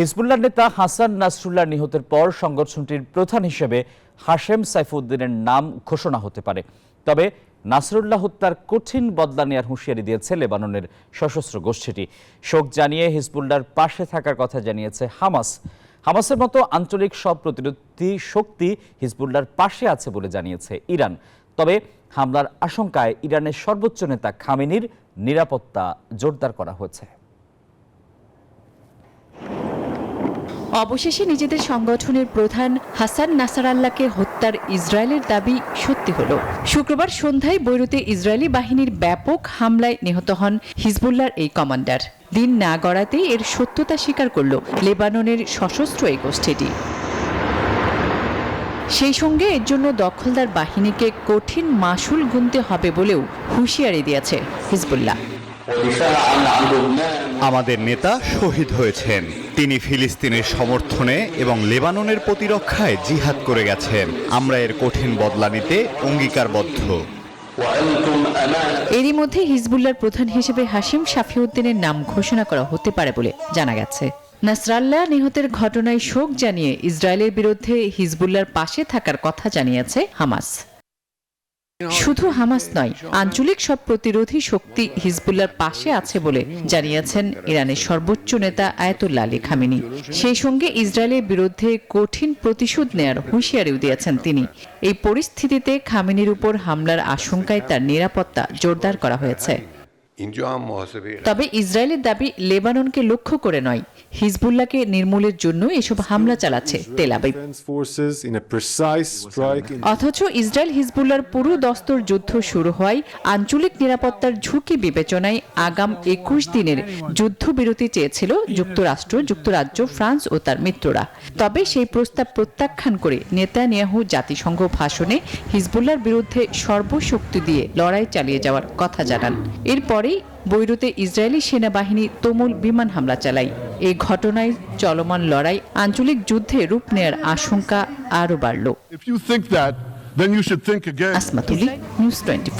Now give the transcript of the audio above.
Hezbollah নেতা হাসান নাসরুল্লাহ নিহতের পর সংগঠনটির প্রধান হিসেবে হাশেম সাইফুদ্দিনের নাম ঘোষণা হতে পারে। তবে নাসরুল্লাহ হত্যার কঠিন বদলা নেওয়ার হুঁশিয়ারি দিয়েছে লেবাননের সশস্ত্র গোষ্ঠীটি। শোক জানিয়ে হিজবুল্লাহর পাশে থাকার কথা জানিয়েছে হামাস। হামাসের মতো আঞ্চলিক সব প্রতিরোধী শক্তি হিজবুল্লাহর পাশে আছে বলে জানিয়েছে ইরান। তবে হামলার আশঙ্কায় ইরানের সর্বোচ্চ নেতা খামেনির নিরাপত্তা জোরদার করা হয়েছে। অবশেষে নিজেদের সংগঠনের প্রধান হাসান নাসারাল্লাহকে হত্যার ইসরায়েলের দাবি সত্যি হল। শুক্রবার সন্ধ্যায় বৈরুতে ইসরায়েলি বাহিনীর ব্যাপক হামলায় নিহত হন হিজবুল্লাহর এই কমান্ডার। দিন না গড়াতেই এর সত্যতা স্বীকার করল লেবাননের সশস্ত্র এই গোষ্ঠীটি। সেই সঙ্গে এর জন্য দখলদার বাহিনীকে কঠিন মাসুল গুনতে হবে বলেও হুঁশিয়ারি দিয়েছে হিজবুল্লাহ। আমাদের নেতা শহীদ হয়েছেন। তিনি ফিলিস্তিনের সমর্থনে এবং লেবাননের প্রতিরক্ষায় জিহাদ করে গেছেন। আমরা এর কঠিন বদলা নিতে অঙ্গীকারবদ্ধ। এরই মধ্যে হিজবুল্লাহর প্রধান হিসেবে হাসিম শাফিউদ্দিনের নাম ঘোষণা করা হতে পারে বলে জানা গেছে। নাসরাল্লাহ নিহতের ঘটনায় শোক জানিয়ে ইসরায়েলের বিরুদ্ধে হিজবুল্লাহর পাশে থাকার কথা জানিয়েছে হামাস। শুধু হামাস নয়, আঞ্চলিক সব প্রতিরোধী শক্তি হিজবুল্লার পাশে আছে বলে জানিয়েছেন ইরানের সর্বোচ্চ নেতা আয়াতুল্লা আলী খামিনি। সেই সঙ্গে ইসরায়েলের বিরুদ্ধে কঠিন প্রতিশোধ নেয়ার হুঁশিয়ারিও দিয়েছেন তিনি। এই পরিস্থিতিতে খামিনির উপর হামলার আশঙ্কায় তার নিরাপত্তা জোরদার করা হয়েছে। তবে ইসরায়েলের দাবি লেবাননকে লক্ষ্য করে নয়। হিজবুল্লাহকে নির্মূলের জন্য এসব হামলা চালাচ্ছে Tel Aviv. Defense forces in a precise strike in অথচ ইসরায়েল হিজবুল্লার পুরো দস্তর যুদ্ধ শুরু হয় আঞ্চলিক নিরাপত্তার ঝুঁকি বিবেচনায় আগাম একুশ দিনের যুদ্ধবিরতি চেয়েছিল যুক্তরাষ্ট্র যুক্তরাজ্য ফ্রান্স ও তার মিত্ররা। তবে সেই প্রস্তাব প্রত্যাখ্যান করে নেতানিয়াহু জাতিসংঘ ভাষণে হিজবুল্লার বিরুদ্ধে সর্বশক্তি দিয়ে লড়াই চালিয়ে যাওয়ার কথা জানান। এরপরেই বৈরুতে ইসরায়েলি সেনাবাহিনী তুমুল বিমান হামলা চালায়। এই ঘটনায় চলমান লড়াই আঞ্চলিক যুদ্ধে রূপ নেয়ার আশঙ্কা আরও বাড়ল. আসমাতুলি নিউজ টোয়েন্টি